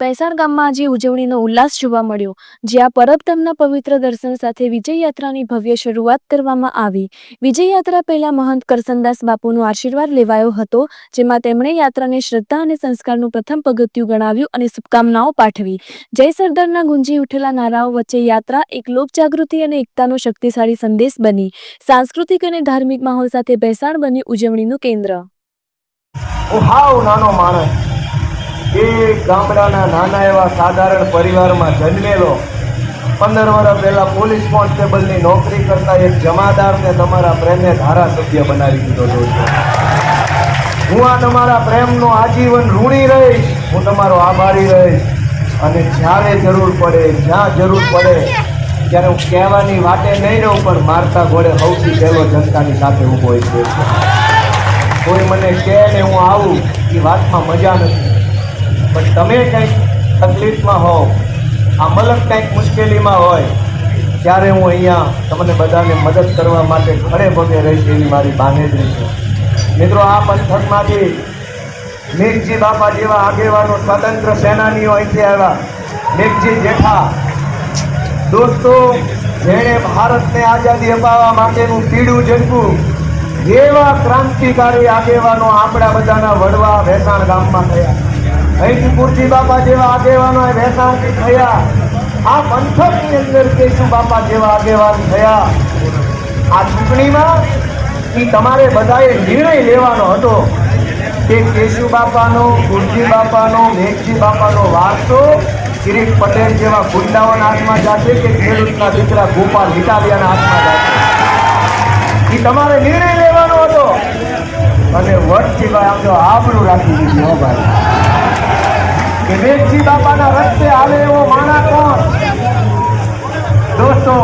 ભેસાણ ગામમાં આજે ઉજવણીનો ઉલ્લાસ જોવા મળ્યો, જ્યાં પરબધામના પવિત્ર દર્શન સાથે વિજય ભવ્ય શરૂઆત કરવામાં આવી. વિજય પહેલા મહંત કરસનદાસ બાપુનો આશીર્વાદ લેવાયો હતો, જેમાં તેમણે યાત્રાને શ્રદ્ધા અને સંસ્કારનું પ્રથમ પગથિયું ગણાવ્યું અને શુભકામનાઓ પાઠવી. જય સરદારના ગુંજી ઉઠેલા નારાઓ વચ્ચે યાત્રા એક લોકજાગૃતિ અને એકતાનો શક્તિશાળી સંદેશ બની. સાંસ્કૃતિક અને ધાર્મિક માહોલ સાથે ભેસાણ બની ઉજવણીનું કેન્દ્ર. નાનો માણસ. એ ગામડાના નાના એવા સાધારણ પરિવારમાં જન્મેલો. પંદર વર્ષ પહેલાં પોલીસ કોન્સ્ટેબલની નોકરી કરતા એક જમાદારને તમારા પ્રેમને ધારાસભ્ય બનાવી દીધો છે. હું આ તમારા પ્રેમનો આજીવન ઋણી રહીશ. હું તમારો આભારી રહીશ. અને જ્યારે જરૂર પડે, જ્યાં જરૂર પડે, ત્યારે હું કહેવાની વાટે નહીં રહું, પણ મારતા ઘોડે સૌથી પહેલો જનતાની સાથે ઊભો હોય છે. કોઈ મને કહે ને હું આવું, એ વાતમાં મજા નથી. પણ તમે કંઈક તકલીફમાં હો આ મલક કંઈક મુશ્કેલીમાં હોય, ત્યારે હું અહીંયા તમને બધાને મદદ કરવા માટે ઘણે પગે રહીશ એવી મારી બાંધેજરી છે. મિત્રો, આ પંથકમાંથી મેઘજી બાપા જેવા આગેવાનો સ્વતંત્ર સેનાનીઓ અહીંથી આવ્યા. મેઘજી જેઠા, દોસ્તો, જેણે ભારતને આઝાદી અપાવવા માટેનું પીડું ઝંપું એવા ક્રાંતિકારી આગેવાનો આપણા બધાના વડવા ભેસાણ ગામમાં થયા. અહીંથી પૂરતી બાપા જેવા આગેવાનો એ ભેસાણથી થયા. આ પંથકની અંદર કેશુ બાપા જેવા આગેવાન થયા? આ ચૂંટણીમાં એ તમારે બધાએ નિર્ણય લેવાનો હતો કે કેશુ બાપાનો, ગુરજી બાપાનો, મેઘજી બાપાનો વારસો કિરીટ પટેલ જેવા ગુંડાઓના હાથમાં જશે કે ખેડૂતના દીકરા ગોપાલ ઇટાલિયાના હાથમાં જશે? એ તમારે નિર્ણય લેવાનો હતો. અને વર્ષથી ભાઈ આમ તો આબરૂ રાખી દીધું, હો ભાઈ. કે મેઘજી બાપાના રસ્તે આવે એવો માણા કોણ? દોસ્તો,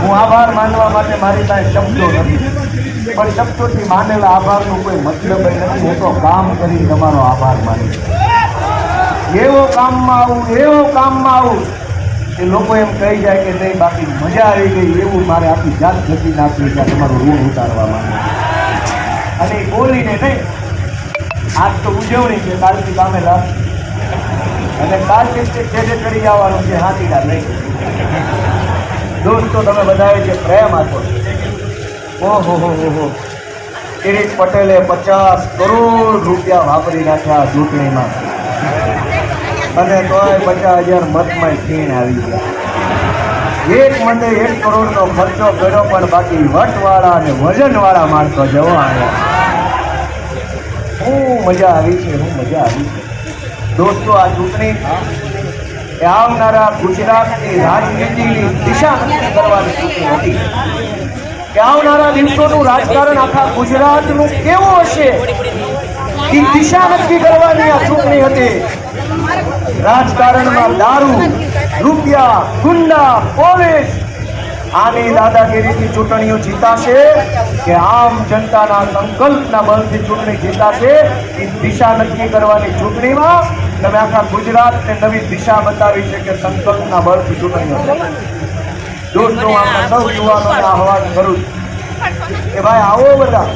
હું આભાર માનવા માટે મારી પાસે શબ્દો નથી. પણ શબ્દોથી માનેલા આભારનો કોઈ મતલબ નથી. હું તો કામ કરી તમારો આભાર માની એવો કામમાં આવું, એવો કામમાં આવું કે લોકો એમ કહી જાય કે નહીં, બાકી મજા આવી ગઈ એવું મારે આખી જાત જતી નાખવી આ તમારું ઋણ ઉતારવા માંગે અને બોલીને નહીં આજ તો ઉજવણી છે, કાલથી કામે લાગ અને કાલ તે ખેડે કરી આવવાનું છે હાથીડા નહીં. દોસ્તો, તમે બધાએ જે પ્રેમ આપો ઓહો, હો હો હો. કિરીટ પટેલે પચાસ કરોડ રૂપિયા વાપરી નાખ્યા ચૂંટણીમાં. અને તોય પચાસ હજાર મતમાં ખીણ આવી ગયા. એક મને એક કરોડનો ખર્ચો કર્યો, પણ બાકી વટવાળા અને વજનવાળા માણસો જવા આવ્યા. હું મજા આવી છે, હું મજા આવી છે. દોસ્તો, આ ચૂંટણી એ આવનારા ગુજરાતની રાજનીતિની દિશા નક્કી કરવાની ચૂંટણી હતી. કે આવનારા દિવસોનું રાજકારણ આખા ગુજરાતનું કેવું હશે? એ દિશા નક્કી કરવાની આ ચૂંટણી હતી. રાજકારણમાં દારૂ, રૂપિયા, ગુંડા, પોલીસ આની દાદાગીરીથી ચૂંટણીઓ જીતાશે કે આમ જનતાના સંકલ્પના બળથી ચૂંટણી જીતાશે, એ દિશા નક્કી કરવાની ચૂંટણીમાં તમે આખા ગુજરાતને નવી દિશા બતાવી છે કે સંકલ્પના બળથી ચૂંટણીઓ. દોસ્તો આપણે સૌ યુવાનોને આહવાન કરું કે ભાઈ, આવો બધા.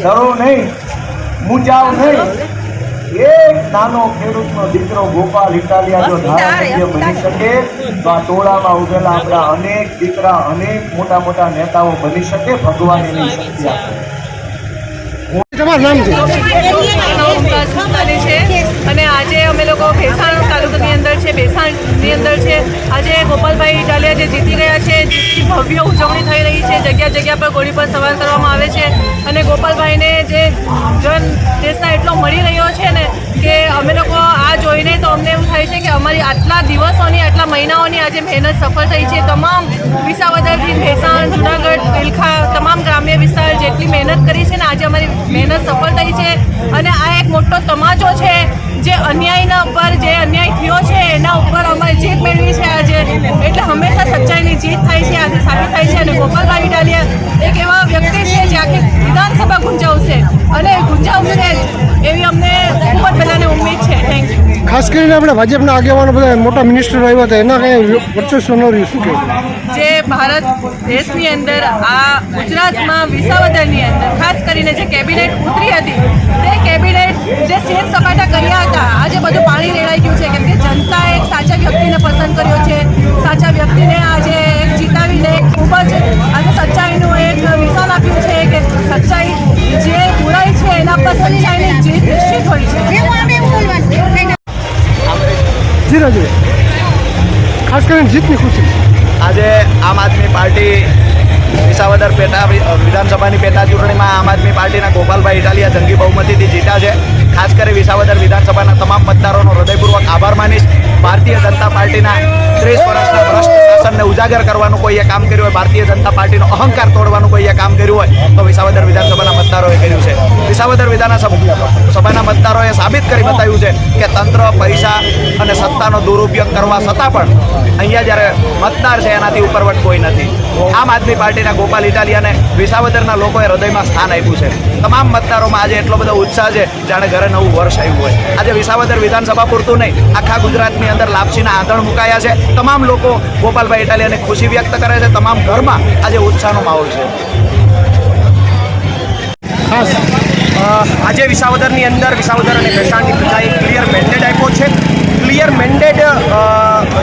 ડરો નહીં. મૂંઝાવ નહીં. એક નાનો ખેડૂતનો દીકરો ગોપાલ ઇટાલિયા જો ધારાસભ્ય બની શકે. તો આ ટોળામાં ઉભેલા આપણા અનેક દીકરા અનેક મોટા મોટા નેતાઓ બની શકે ભગવાન એની શક્તિ આપે. તમારું નામ છે. અને આજે અમે લોકો ભેસાણ તાલુકાની અંદર છે ભેસાણની અંદર છે. આજે ગોપાલભાઈ ઇટાલિયા જે જીતી જેની ભવ્ય ઉજવણી થઈ રહી છે, જગ્યા જગ્યા પર ગોળી પર સવાર કરવામાં આવે છે અને ગોપાલભાઈને જે જન દેશના એટલો મળી રહ્યો છે ને કે અમે લોકો આ જોઈને તો અમને એવું થાય છે કે અમારી આટલા દિવસોની, આટલા મહિનાઓની આજે મહેનત સફળ થઈ છે. તમામ વિસાવદરથી ભેસાણ, જુનાગઢ વિલખા તમામ ગ્રામ્ય વિસ્તાર જેટલી મહેનત કરી છે ને આજે અમારી મહેનત સફળ થઈ છે. અને આ એક મોટો તમાચો છે, જે અન્યાયના ઉપર જે અન્યાય થયો થાય છે અને ગોપાલભાઈ ઇટાલિયા એક એવા વ્યક્તિ છે જે આખી વિધાનસભા ગુંજાવશે. અને ગુંજાવશે એવી અમને ખૂબ જ બધાને ઉમેદ છે. થેન્ક યુ ખાસ કરીને આપણે ભાજપના આગેવાનો બધા મોટા મિનિસ્ટર આવ્યા હતા એના કંઈ વર્ચસ્વનો શું કહે જે ભારત દેશની અંદર આ ગુજરાતમાં વિસાવદરની અંદર ખાસ કરીને જે કેબિનેટ ઉતરી હતી તે કેબિનેટ બુરાઈ છે? એના જીત નિશ્ચિત હોય છે જી રાજુ ખાસ કરીને જીતની ખુશી. આજે આમ આદમી પાર્ટી વિસાવદર પેટા વિધાનસભાની પેટા ચૂંટણીમાં આમ આદમી પાર્ટીના ગોપાલભાઈ ઇટાલિયા જંગી બહુમતીથી જીત્યા છે. ખાસ કરી વિસાવદર વિધાનસભાના તમામ મતદારોનો હૃદયપૂર્વક આભાર માનીશ. ભારતીય જનતા પાર્ટીના ત્રીસ વર્ષના ભ્રષ્ટ શાસનને ઉજાગર કરવાનું કોઈએ કામ કર્યું હોય, ભારતીય જનતા પાર્ટીનો અહંકાર તોડવાનું કોઈએ કામ કર્યું હોય, તો વિસાવદર વિધાનસભાના મતદારોએ કર્યું છે. વિસાવદર વિધાનસભાના સભાના મતદારોએ સાબિત કરી બતાવ્યું છે કે તંત્ર પૈસા અને સત્તાનો દુરુપયોગ કરવા છતાં પણ અહીંયા જ્યારે મતદાર છે, એનાથી ઉપરવટ કોઈ નથી. આમ આદમી પાર્ટીના ગોપાલ ઇટાલિયાને વિસાવદરના લોકોએ હૃદયમાં સ્થાન આપ્યું છે. તમામ મતદારોમાં આજે એટલો બધો ઉત્સાહ છે, જાણે ઘરે નવું વર્ષ આવ્યું હોય. આજે વિસાવદર વિધાનસભા પૂરતું નહીં. આખા ગુજરાતની અંદર લાપસીના આંધણ મુકાયા છે. તમામ લોકો ગોપાલભાઈ ઇટાલિયાને ખુશી વ્યક્ત કરે છે. તમામ ઘરમાં આજે ઉત્સાહનો માહોલ છે. ખાસ આજે વિસાવદરની અંદર, વિસાવદર અને ભેસાણની પ્રજાએ ક્લિયર મેન્ડેટ આપ્યો છે. ક્લિયર મેન્ડેટ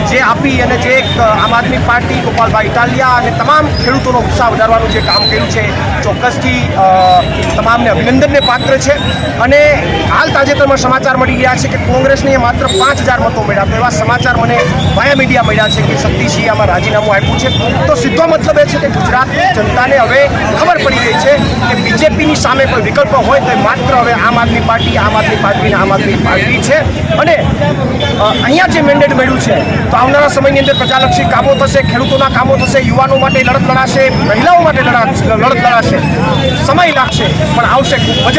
જે આપી અને જે એક આમ આદમી પાર્ટી, ગોપાલભાઈ ઇટાલિયા અને તમામ ખેડૂતોનો ઉત્સાહ વધારવાનું જે કામ કર્યું છે, ચોક્કસથી તમામને અભિનંદનને પાત્ર છે. અને હાલ તાજેતરમાં સમાચાર મળી રહ્યા છે કે કોંગ્રેસને માત્ર પાંચ હજાર મતો મળ્યા. એવા સમાચાર મને વાયા મીડિયા મળ્યા છે કે શક્તિસિંહ આમાં રાજીનામું આપ્યું છે. તો સીધો મતલબ એ છે કે ગુજરાતની જનતાને હવે ખબર પડી ગઈ છે કે બીજેપીની સામે કોઈ વિકલ્પ હોય તો માત્ર હવે આમ આદમી પાર્ટી, આમ આદમી પાર્ટી આમ આદમી પાર્ટી છે. અને અહીંયા જે મેન્ડેટ મળ્યું છે, તો આવનારા સમયની અંદર પ્રજાલક્ષી કામો થશે, ખેડૂતોના કામો થશે, યુવાનો માટે લડત લડાશે, મહિલાઓ માટે લડા લડત લડાશે. સમય લાગશે, પણ આવશે મજા.